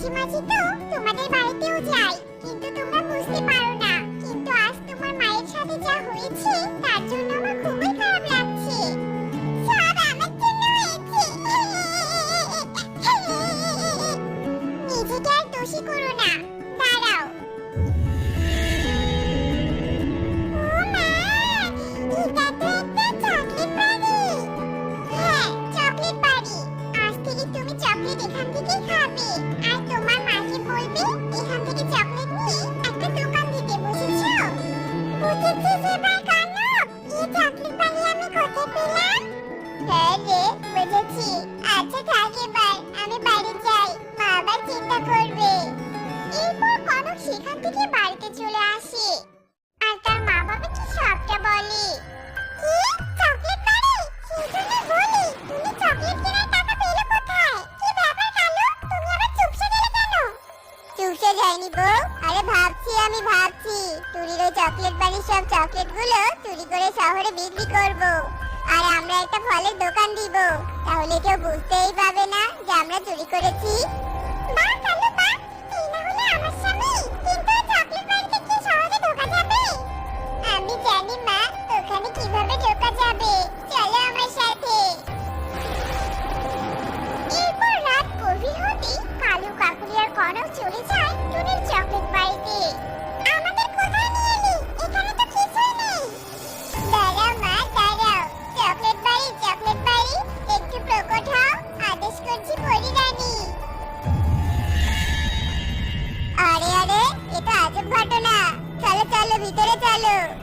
মাঝে মাঝে তো তোমাদের বাড়িতেও যাই। কিন্তু তোমরা বুঝতে পারো না। কিন্তু আজ তোমার মায়ের সাথে যা হয়েছে, তার জন্য আমার খুবই খারাপ লাগছে। সব আমার জন্য হয়েছে। নিজেকে আর দোষী সেখান থেকে বাড়িতে চলে আসে। আর তার মা বাবাকে সবটা বলে? চকলেট বলি, তুমি চকলেট কেন? চুপসে আরে ভাবছি আমি, ভাবছি। চকলেট বাড়ির সব চকলেটগুলো চুরি করে শহরে বিক্রি আর আমরা একটা ফলের দোকান দিব। তাহলে কেউ বুঝতেই পাবে না যে আমরা চুরি করেছি। আরে